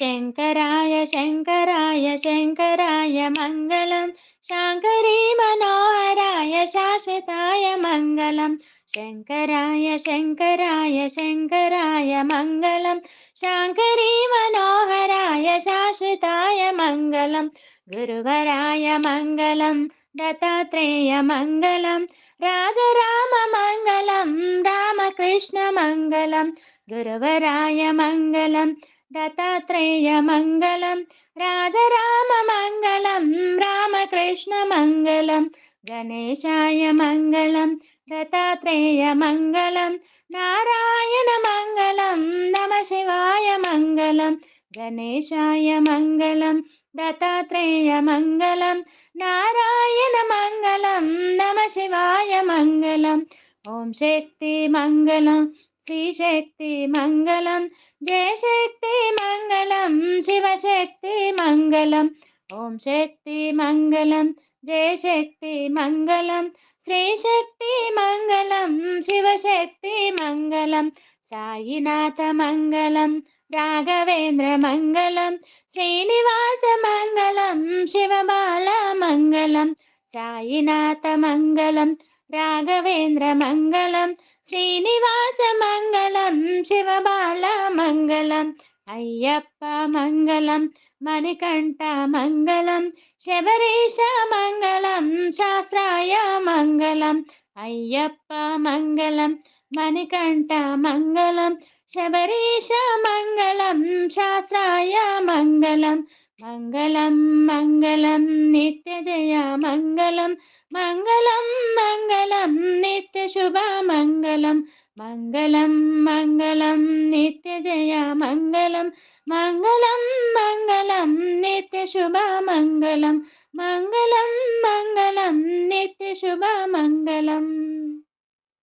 शङ्कराय शङ्कराय शङ्कराय मङ्गलं। शाङ्करी मनोहराय शाश्वताय मङ्गलं। शङ्कराय शङ्कराय शङ्कराय मङ्गलं। शाङ्करी मनोहराय शाश्वताय मङ्गलं। गुरुवराय मङ्गलं दत्तात्रेयमङ्गलं राजराममङ्गलं रामकृष्णमङ्गलं गुरुवराय मङ्गलं గురువరాయ మంగళం దత్తాత్రేయ మంగళం రాజరామ మంగళం రామకృష్ణ మంగళం గణేశాయ మంగళం దత్తాత్రేయ మంగళం నారాయణ మంగళం నమ శివాయ మంగళం గణేశాయ మంగళం దత్తాత్రేయ మంగళం నారాయణ మంగళం నమ శివాయ మంగళం ఓం శక్తి మంగళం శ్రీశక్తి మంగళం జయశక్తి మంగళం శివశక్తి మంగళం ఓం శక్తి మంగళం జయశక్తి మంగళం శ్రీశక్తి మంగళం శివశక్తి మంగళం సాయినాథ మంగళం రాఘవేంద్ర మంగళం శ్రీనివాస మంగళం శివబాల మంగళం సాయినాథ మంగళం రాఘవేంద్ర మంగళం శ్రీనివాస మంగళం శివబాల మంగళం అయ్యప్ప మంగళం మణికంఠ మంగళం శబరీష మంగళం శాస్త్రాయ మంగళం అయ్యప్ప మంగళం మణికంఠ మంగళం శబరీష మంగళం శాస్త్రాయ మంగళం మంగళం మంగళం నిత్య జయ మంగళం మంగళం మంగళం నిత్య శుభ మంగళం మంగళం మంగళం నిత్య జయ మంగళం మంగళం మంగళం నిత్య శుభ మంగళం మంగళం మంగళం నిత్య శుభ మంగళం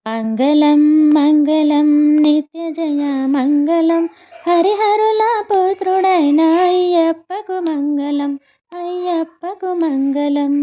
మంగళం మంగళం నిత్య జయ మంగళం. హరిహరుల పుత్రుడైన అయ్యప్పకు మంగళం అయ్యప్పకు మంగళం.